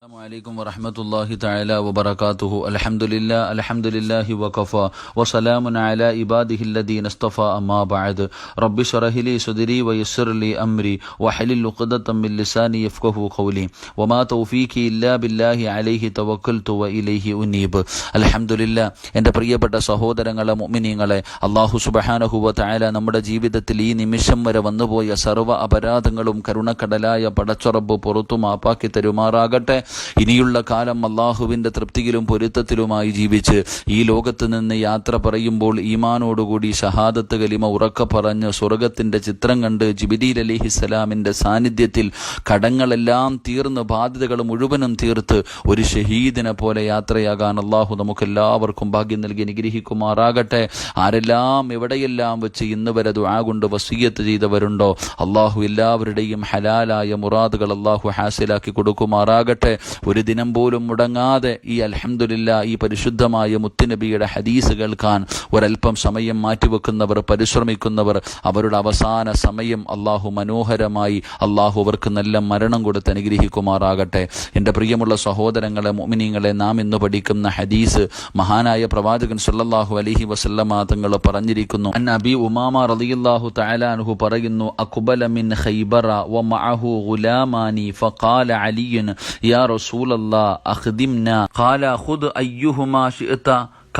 السلام عليكم ورحمة الله تعالى وبركاته الحمد لله الحمد لله وكفى وسلام على عباده الذين اصطفى أما بعد رب اشرح لي صدري ويسر لي أمري وحلل عقدة من لساني يفقه قولي وما توفيقي إلا بالله عليه توكلت وإليه أنيب الحمد لله എൻ്റെ പ്രിയപ്പെട്ട സഹോദരങ്ങളെ മുഅ്മിനീങ്ങളെ അള്ളാഹു സുബ്ഹാനഹു വ തആല നമ്മുടെ ജീവിതത്തിൽ ഈ നിമിഷം വരെ വന്നുപോയ സർവ്വ അപരാധങ്ങളും കരുണക്കടലായ പടച്ചുറബ് പുറത്തു മാപ്പാക്കി തരുമാറാകട്ടെ ഇനിയുള്ള കാലം അള്ളാഹുവിന്റെ തൃപ്തിയിലും പൊരുത്തത്തിലുമായി ജീവിച്ച് ഈ ലോകത്ത് നിന്ന് യാത്ര പറയുമ്പോൾ ഈമാനോടുകൂടി ഷഹാദത്ത് കലിമ ഉറക്ക പറഞ്ഞ് സ്വർഗത്തിന്റെ ചിത്രം കണ്ട് ജിബിദീൽ അലിഹിസ്സലാമിന്റെ സാന്നിധ്യത്തിൽ കടങ്ങളെല്ലാം തീർന്ന് ബാധ്യതകൾ മുഴുവനും തീർത്ത് ഒരു ഷഹീദിനെ പോലെ യാത്രയാകാൻ അള്ളാഹു നമുക്കെല്ലാവർക്കും ഭാഗ്യം നൽകി അനുഗ്രഹിക്കുമാറാകട്ടെ. ആരെല്ലാം എവിടെയെല്ലാം വെച്ച് ഇന്ന് വരെ ദുആ കൊണ്ട് വസീയത്ത് ചെയ്തവരുണ്ടോ അള്ളാഹു എല്ലാവരുടെയും ഹലാലായ മുറാദുകൾ അള്ളാഹു ഹാസിലാക്കി കൊടുക്കുമാറാകട്ടെ. ഒരു ദിനം പോലും മുടങ്ങാതെ ഈ അലഹമുല്ല ഈ പരിശുദ്ധമായ മുത്തുനബിയുടെ ഹദീസ് കേൾക്കാൻ ഒരല്പം സമയം മാറ്റിവെക്കുന്നവർ പരിശ്രമിക്കുന്നവർ അവരുടെ അവസാന സമയം അള്ളാഹു മനോഹരമായി അള്ളാഹു അവർക്ക് നല്ല മരണം കൊടുത്ത് അനുഗ്രഹിക്കുമാറാകട്ടെ. എന്റെ പ്രിയമുള്ള സഹോദരങ്ങളെ മോമിനിങ്ങളെ നാം ഇന്ന് പഠിക്കുന്ന ഹദീസ് മഹാനായ പ്രവാചകൻ സല്ലല്ലാഹു അലഹി വസല്ലമ തങ്ങൾ പറഞ്ഞിരിക്കുന്നു. അൻ അബി ഉമാമ റളിയല്ലാഹു തആല അൻഹു പറയുന്നു അഖബല മിൻ ഖൈബറ വമഅഹു ഗുലാമാനി ഫഖാല അലിയൻ യാ റസൂലല്ലാ അഖ്ദിംനാ ഖാല ഖുദ് അയ്യുഹുമാ ശിഅത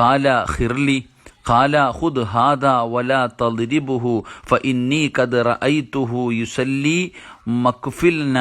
ഖാല ഖിർലി قال خذ هذا ولا تضربه فإني قد رأيته يصلي മക്ഫിൽന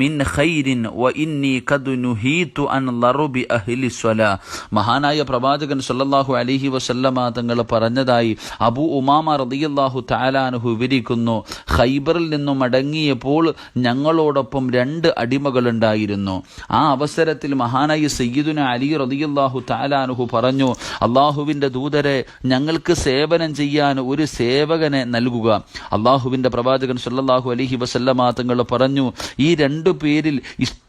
മിൻ ഖൈരിൻ വ ഇന്നി കദ് നുഹീതു അൻ ലറുബി അഹ്ലി സ്വലാ. മഹാനായ പ്രവാചകൻ സല്ലല്ലാഹു അലൈഹി വസല്ലമ തങ്ങൾ പറഞ്ഞതായി അബു ഉമാമ റളിയല്ലാഹു തആലാനുഹു വിവരിക്കുന്നു. ഖൈബറിൽ നിന്നും മടങ്ങിയപ്പോൾ ഞങ്ങളോടൊപ്പം രണ്ട് അടിമകൾ ഉണ്ടായിരുന്നു ആ അവസരത്തിൽ മഹാനായ സയ്യിദുന അലി റളിയല്ലാഹു തആലാനുഹു പറഞ്ഞു അല്ലാഹുവിന്റെ ദൂതരെ ഞങ്ങൾക്ക് സേവനം ചെയ്യാൻ ഒരു സേവകനെ നൽകുക. അല്ലാഹുവിന്റെ പ്രവാചകൻ സല്ലല്ലാഹു അലൈഹി വസല്ലമ തങ്ങൾ പറഞ്ഞു. ഈ രണ്ടു പേരിൽ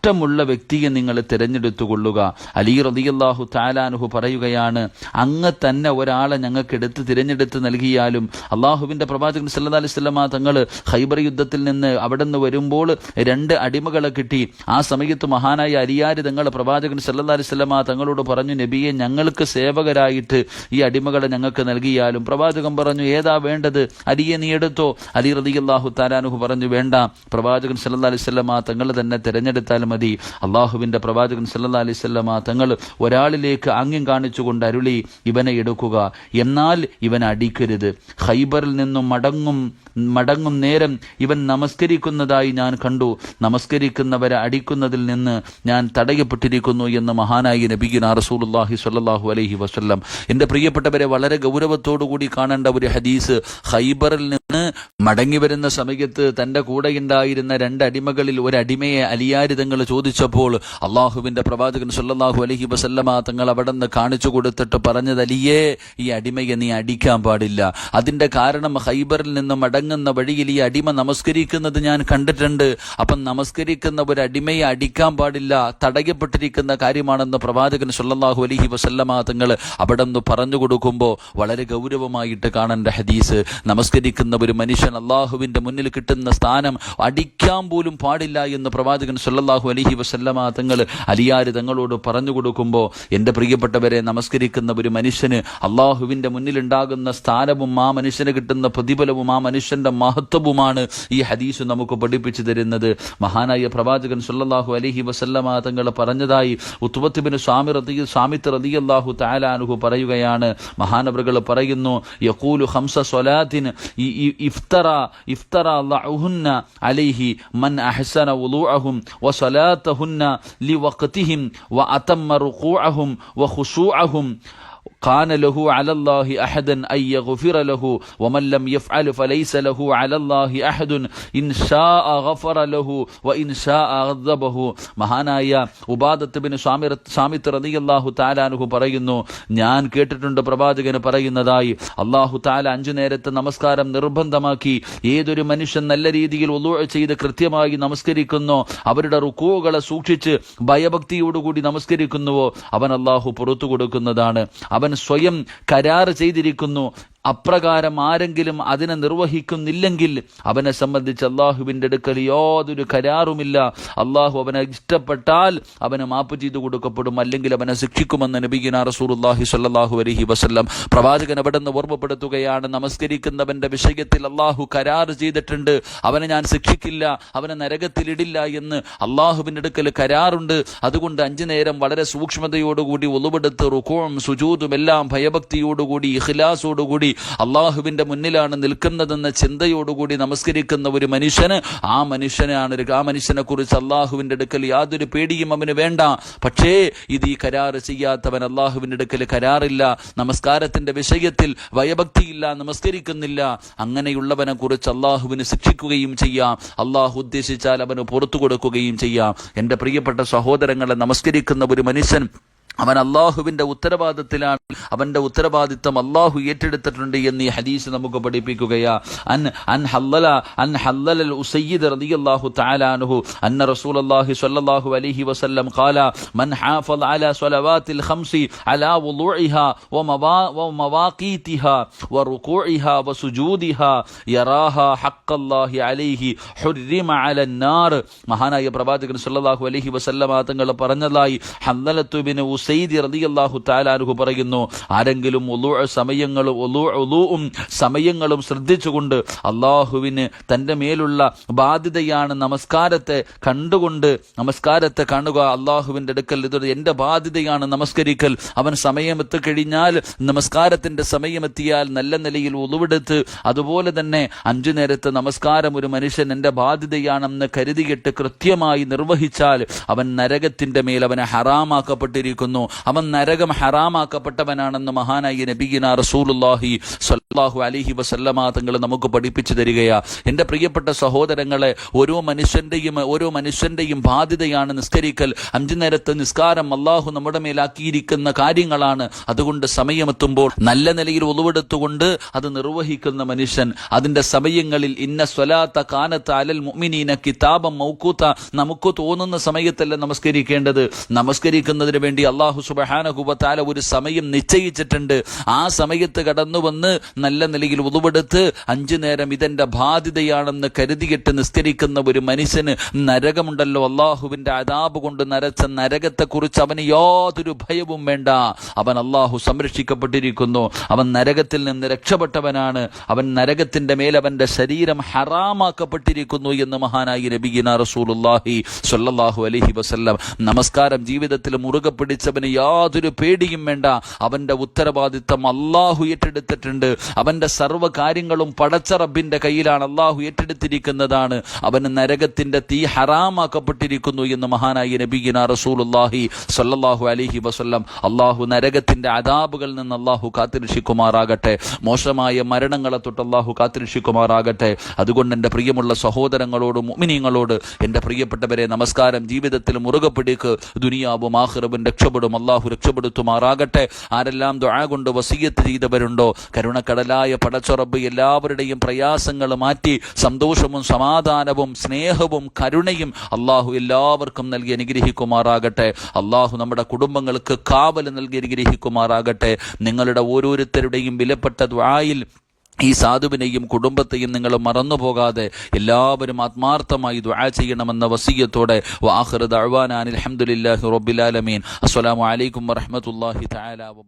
ഇഷ്ടമുള്ള വ്യക്തിയെ നിങ്ങൾ തിരഞ്ഞെടുത്തുകൊള്ളുക. അലി റളിയല്ലാഹു താലാനുഹു പറയുകയാണ് അങ്ങ് തന്നെ ഒരാളെ ഞങ്ങൾക്ക് എടുത്ത് തിരഞ്ഞെടുത്ത് നൽകിയാലും അള്ളാഹുവിന്റെ പ്രവാചകൻ സല്ലാ അലൈഹി വസല്ലമ തങ്ങൾ ഹൈബർ യുദ്ധത്തിൽ നിന്ന് അവിടെ നിന്ന് വരുമ്പോൾ രണ്ട് അടിമകളെ കിട്ടി. ആ സമയത്ത് മഹാനായ അലിയാര് തങ്ങൾ പ്രവാചകൻ സല്ലാ അലൈഹി വസല്ലമ തങ്ങളോട് പറഞ്ഞു നബിയെ ഞങ്ങൾക്ക് സേവകരായിട്ട് ഈ അടിമകളെ ഞങ്ങൾക്ക് നൽകിയാലും. പ്രവാചകൻ പറഞ്ഞു ഏതാ വേണ്ടത്? അലിയെ നീ എടുത്തോ? അലി റളിയല്ലാഹു താലാനുഹു പറഞ്ഞു വേണ്ട. പ്രവാചകൻ സല്ലാ അലൈഹി വസല്ലമ തങ്ങൾ തന്നെ തിരഞ്ഞെടുത്താൽ മതി. അള്ളാഹുവിന്റെ പ്രവാചകൻ സല്ലാ അലൈഹി വസല്ലമ തങ്ങൾ ഒരാളിലേക്ക് ആംഗ്യം കാണിച്ചുകൊണ്ട് അരുളി ഇവനെ എടുക്കുക. എന്നാൽ ഇവൻ അടിക്കരുത്. ഹൈബറിൽ നിന്നും മടങ്ങും മടങ്ങും നേരം ഇവൻ നമസ്കരിക്കുന്നതായി ഞാൻ കണ്ടു. നമസ്കരിക്കുന്നവരെ അടിക്കുന്നതിൽ നിന്ന് ഞാൻ തടയപ്പെട്ടിരിക്കുന്നു എന്ന് മഹാനായി നബിഗുന റസൂലുള്ളാഹി സ്വല്ലല്ലാഹു അലൈഹി വസല്ലം. എന്റെ പ്രിയപ്പെട്ടവരെ വളരെ ഗൗരവത്തോടു കൂടി കാണേണ്ട ഒരു ഹദീസ് ഹൈബറിൽ നിന്ന് മടങ്ങി വരുന്ന സമയത്ത് തന്റെ കൂടെയുണ്ടായിരുന്ന രണ്ട് അടിമകളിൽ ഒരു അടിമയെ അലിയാരിതങ്ങൾ ചോദിച്ചപ്പോൾ അള്ളാഹുവിന്റെ പ്രവാചകൻ സല്ലല്ലാഹു അലഹി വസല്ലമ തങ്ങൾ അവിടെ നിന്ന് കാണിച്ചു കൊടുത്തിട്ട് പറഞ്ഞത് അലിയേ ഈ അടിമയെ നീ അടിക്കാൻ പാടില്ല. അതിന്റെ കാരണം ഹൈബറിൽ നിന്ന് മടങ്ങുന്ന വഴിയിൽ ഈ അടിമ നമസ്കരിക്കുന്നത് ഞാൻ കണ്ടിട്ടുണ്ട്. അപ്പം നമസ്കരിക്കുന്ന ഒരു അടിമയെ അടിക്കാൻ പാടില്ല തടയപ്പെട്ടിരിക്കുന്ന കാര്യമാണെന്ന് പ്രവാചകൻ സല്ലല്ലാഹു അലഹി വസല്ലമ തങ്ങൾ അവിടെ നിന്ന് പറഞ്ഞു കൊടുക്കുമ്പോൾ വളരെ ഗൗരവമായിട്ട് കാണേണ്ട ഹദീസ്. നമസ്കരിക്കുന്ന ഒരു മനുഷ്യൻ അള്ളാഹുവിന്റെ മുന്നിൽ കിട്ടുന്ന സ്ഥാനം അടിക്കാൻ പോലും പാടില്ല എന്ന് പ്രവാചകൻ സല്ലാഹു അലഹി വസല്ലമ തങ്ങൾ അലിയാർ തങ്ങളോട് പറഞ്ഞു കൊടുക്കുമ്പോൾ എന്റെ പ്രിയപ്പെട്ടവരെ നമസ്കരിക്കുന്ന ഒരു മനുഷ്യന് അള്ളാഹുവിന്റെ മുന്നിലുണ്ടാകുന്ന സ്ഥാനവും ആ മനുഷ്യന് കിട്ടുന്ന പ്രതിഫലവും ആ മനുഷ്യന്റെ മഹത്വവുമാണ് ഈ ഹദീസ് നമുക്ക് പഠിപ്പിച്ചു തരുന്നത്. മഹാനായ പ്രവാചകൻ സല്ലാഹു അലഹി വസല്ലമ തങ്ങൾ പറഞ്ഞതായി ഉത്തുബത്തിബിന് സ്വാമി റതി സ്വാമിത്ത് റതി അള്ളാഹു താലാനുഹു പറയുകയാണ്. മഹാനവറുകൾ പറയുന്നു യക്കൂലു ഹംസ സ്വലാത്തിൻ. افترى افترى لعهن عليه من أحسن وضوءهم وصلاتهن لوقتهم وأتم ركوعهم وخشوعهم. ഖാന ലഹു അലല്ലാഹി അഹദൻ അയ്യ ഗുഫിറ ലഹു വമല്ലം യഫ്അൽ ഫലൈസ ലഹു അലല്ലാഹി അഹദുൻ ഇൻഷാ ഗഫറ ലഹു വ ഇൻഷാ അദ്ദബഹു മഹാനായ ഉബാദത്ത് ബിൻ ഷാമിർ ഷാമിത്ത് റളിയല്ലാഹു തആലാനുഹു പറയുന്നു ഞാൻ കേട്ടിട്ടുണ്ട് പ്രവാചകന് പറയുന്നതായി. അല്ലാഹു തആല അഞ്ചു നേരത്തെ നമസ്കാരം നിർബന്ധമാക്കി ഏതൊരു മനുഷ്യൻ നല്ല രീതിയിൽ ഒലു ചെയ്ത് കൃത്യമായി നമസ്കരിക്കുന്നു അവരുടെ റുക്കോകളെ സൂക്ഷിച്ച് ഭയഭക്തിയോടുകൂടി നമസ്കരിക്കുന്നുവോ? അവൻ അല്ലാഹു പുറത്തു കൊടുക്കുന്നതാണ്. അവൻ സ്വയം കരാർ ചെയ്തിരിക്കുന്നു. അപ്രകാരം ആരെങ്കിലും അതിനെ നിർവഹിക്കുന്നില്ലെങ്കിൽ അവനെ സംബന്ധിച്ച് അള്ളാഹുവിന്റെ അടുക്കൽ യാതൊരു കരാറുമില്ല. അള്ളാഹു അവനെ ഇഷ്ടപ്പെട്ടാൽ അവന് മാപ്പ് ചെയ്തു കൊടുക്കപ്പെടും. അല്ലെങ്കിൽ അവനെ ശിക്ഷിക്കുമെന്ന് നബീന റസൂലുള്ളാഹി സല്ലാഹു അലഹി വസ്ല്ലാം പ്രവാചകൻ അവിടെ നിന്ന് ഓർമ്മപ്പെടുത്തുകയാണ്. നമസ്കരിക്കുന്നവന്റെ വിഷയത്തിൽ അള്ളാഹു കരാർ ചെയ്തിട്ടുണ്ട്. അവനെ ഞാൻ ശിക്ഷിക്കില്ല അവനെ നരകത്തിലിടില്ല എന്ന് അള്ളാഹുവിന്റെ അടുക്കൽ കരാറുണ്ട്. അതുകൊണ്ട് അഞ്ചു നേരം വളരെ സൂക്ഷ്മതയോടുകൂടി ഒളിവെടുത്ത് റുക്കോം സുജൂതും എല്ലാം ഭയഭക്തിയോടുകൂടി ഇഖ്ലാസോടുകൂടി അള്ളാഹുവിന്റെ മുന്നിലാണ് നിൽക്കുന്നതെന്ന ചിന്തയോടുകൂടി നമസ്കരിക്കുന്ന ഒരു മനുഷ്യന് ആ മനുഷ്യനാണ് ആ മനുഷ്യനെ കുറിച്ച് അള്ളാഹുവിന്റെ അടുക്കൽ യാതൊരു പേടിയും അവന് വേണ്ട. പക്ഷേ ഇത് ഈ കരാറ് ചെയ്യാത്തവൻ അള്ളാഹുവിന്റെ അടുക്കൽ കരാറില്ല നമസ്കാരത്തിന്റെ വിഷയത്തിൽ ഭയഭക്തിയില്ല നമസ്കരിക്കുന്നില്ല. അങ്ങനെയുള്ളവനെ കുറിച്ച് അള്ളാഹുവിന് ശിക്ഷിക്കുകയും ചെയ്യാം. അള്ളാഹു ഉദ്ദേശിച്ചാൽ അവന് പുറത്തു കൊടുക്കുകയും ചെയ്യാം. എന്റെ പ്രിയപ്പെട്ട സഹോദരങ്ങളെ നമസ്കരിക്കുന്ന ഒരു മനുഷ്യൻ അവൻ അള്ളാഹുവിന്റെ ഉത്തരവാദിത്തത്തിലാണ്. അവന്റെ ഉത്തരവാദിത്തം അള്ളാഹു ഏറ്റെടുത്തിട്ടുണ്ട് എന്ന് ഈ ഹദീസ് നമുക്ക് പഠിപ്പിക്കുകയാ. അൻ അൻ ഹല്ലല അൻ ഹല്ലൽ ഉസയ്യിദ് തആല അൻഹു അന്ന റസൂലുള്ളാഹി സ്വല്ലല്ലാഹു അലൈഹി വസല്ലം ഖാല മൻ ഹാഫൽ അലാ സ്വലവാത്തിൽ ഖംസി അലാ വുളൂഇഹാ വമവാഖീതിഹാ വറുകൂഇഹാ വസുജൂദിഹാ യറാഹ ഹഖ്ഖല്ലാഹി അലൈഹി ഹുർരിമ നാർ. മഹാനായ പ്രവാചകൻ സല്ലല്ലാഹു അലൈഹി വസല്ലമ തങ്ങൾ പറഞ്ഞതായി ഹല്ലലത്തു ബിൻ റളിയല്ലാഹു അള്ളാഹു അൻഹു പറയുന്നു ആരെങ്കിലും ഒലു സമയങ്ങളും ഒലു ഒലുവും സമയങ്ങളും ശ്രദ്ധിച്ചുകൊണ്ട് അള്ളാഹുവിന് തന്റെ മേലുള്ള ബാധ്യതയാണ് നമസ്കാരത്തെ കണ്ടുകൊണ്ട് നമസ്കാരത്തെ കാണുക അള്ളാഹുവിന്റെ അടുക്കൽ ഇതൊരു എന്റെ ബാധ്യതയാണ് നമസ്കരിക്കൽ. അവൻ സമയമെത്തി കഴിഞ്ഞാൽ നമസ്കാരത്തിന്റെ സമയമെത്തിയാൽ നല്ല നിലയിൽ ഒലുവെടുത്ത് അതുപോലെ തന്നെ അഞ്ചു നേരത്തെ നമസ്കാരം ഒരു മനുഷ്യൻ എന്റെ ബാധ്യതയാണെന്ന് കരുതിയിട്ട് കൃത്യമായി നിർവഹിച്ചാൽ അവൻ നരകത്തിന്റെ മേൽ അവനെ ഹറാമാക്കപ്പെട്ടിരിക്കുന്നു. അവൻ നരകം ഹറാമാക്കപ്പെട്ടവനാണെന്ന് മഹാനായി നബീന റസൂലുല്ലാഹി സല്ലാഹു അലൈഹി വസല്ലമ തങ്ങൾ നമുക്ക് പഠിപ്പിച്ചു തരികയാ. എന്റെ പ്രിയപ്പെട്ട സഹോദരങ്ങളെ ഓരോ മനുഷ്യന്റെയും ഓരോ മനുഷ്യന്റെയും ബാധ്യതയാണ് നിസ്കരിക്കൽ. അഞ്ചു നേരത്തെ നിസ്കാരം അള്ളാഹു നമ്മുടെ മേലാക്കിയിരിക്കുന്ന കാര്യങ്ങളാണ്. അതുകൊണ്ട് സമയമെത്തുമ്പോൾ നല്ല നിലയിൽ ഒളിവെടുത്തുകൊണ്ട് അത് നിർവഹിക്കുന്ന മനുഷ്യൻ. അതിന്റെ സമയങ്ങളിൽ ഇന്ന സ്വലാത്ത കാനത്ത് അലൽ മുഅ്മിനീന കിതാബം മൗക്കൂത്ത നമുക്ക് തോന്നുന്ന സമയത്തല്ല നമസ്കരിക്കേണ്ടത്. നമസ്കരിക്കുന്നതിന് വേണ്ടി അള്ളാഹു സുബഹാനഹുബത്താല ഒരു സമയം നിശ്ചയിച്ചിട്ടുണ്ട്. ആ സമയത്ത് കടന്നു വന്ന് നല്ല നിലയിൽ ഉതുവെടുത്ത് അഞ്ചു നേരം ഇതെന്റെ ബാധ്യതയാണെന്ന് കരുതിയിട്ട് നിസ്കരിക്കുന്ന ഒരു മനുഷ്യന് നരകമുണ്ടല്ലോ. അള്ളാഹുവിന്റെ അതാപ് കൊണ്ട് നരച്ച നരകത്തെക്കുറിച്ച് അവന് യാതൊരു ഭയവും വേണ്ട. അവൻ അള്ളാഹു സംരക്ഷിക്കപ്പെട്ടിരിക്കുന്നു. അവൻ നരകത്തിൽ നിന്ന് രക്ഷപ്പെട്ടവനാണ്. അവൻ നരകത്തിന്റെ മേൽ അവന്റെ ശരീരം ഹറാമാക്കപ്പെട്ടിരിക്കുന്നു എന്ന് മഹാനായി നബിഗിന റസൂലുല്ലാഹി സ്വല്ലല്ലാഹു അലൈഹി വസല്ലം. നമസ്കാരം ജീവിതത്തിൽ മുറുകെ പിടിച്ചവന് യാതൊരു പേടിയും വേണ്ട. അവന്റെ ഉത്തരവാദിത്തം അള്ളാഹു ഏറ്റെടുത്തിട്ടുണ്ട്. അവന്റെ സർവ കാര്യങ്ങളും പടച്ച റബ്ബിന്റെ കയ്യിലാണ് അള്ളാഹു ഏറ്റെടുത്തിരിക്കുന്നതാണ്. അവന് നരകത്തിന്റെ തീ ഹറാമാക്കപ്പെട്ടിരിക്കുന്നു എന്ന് മഹാനായി നബീന റസൂലുല്ലാഹി സ്വല്ലല്ലാഹു അലിഹി വസല്ലം അള്ളാഹു നരകത്തിന്റെ അതാബുകളിൽ നിന്ന് അള്ളാഹു കാത്തിരക്ഷിക്കുമാറാകട്ടെ. മോശമായ മരണങ്ങളെ തൊട്ട് അള്ളാഹു കാത്തിരക്ഷിക്കുമാറാകട്ടെ. അതുകൊണ്ട് എന്റെ പ്രിയമുള്ള സഹോദരങ്ങളോട് മുമിനിയങ്ങളോട് എന്റെ പ്രിയപ്പെട്ടവരെ നമസ്കാരം. ജീവിതത്തിൽ മുറുകെ പിടിക്ക് ദുനിയാവും ആഖിറവും രക്ഷപ്പെടും. അള്ളാഹു രക്ഷപ്പെടുത്തുമാറാകട്ടെ. ആരെല്ലാം ദുആ കൊണ്ട് വസീയത്ത് ചെയ്തവരുണ്ടോ? കരുണക്കടലായ പടച്ചുറബ് എല്ലാവരുടെയും പ്രയാസങ്ങൾ മാറ്റി സന്തോഷവും സമാധാനവും സ്നേഹവും കരുണയും അള്ളാഹു എല്ലാവർക്കും നൽകി അനുഗ്രഹിക്കുമാറാകട്ടെ. അള്ളാഹു നമ്മുടെ കുടുംബങ്ങൾക്ക് കാവൽ നൽകി അനുഗ്രഹിക്കുമാറാകട്ടെ. നിങ്ങളുടെ ഓരോരുത്തരുടെയും വിലപ്പെട്ട ദ്വായിൽ ഈ സാധുവിനെയും കുടുംബത്തെയും നിങ്ങൾ മറന്നു പോകാതെ എല്ലാവരും ആത്മാർത്ഥമായി ദുആ ചെയ്യണമെന്ന വസീയത്തോടെ വാഹൃദ് അഴ്വാനാൻ അൽഹംദുലില്ലാഹി റബ്ബിൽ ആലമീൻ. അസ്സലാമു അലൈക്കും വറഹ്മത്തുള്ളാഹി തആല വബറകാതുഹു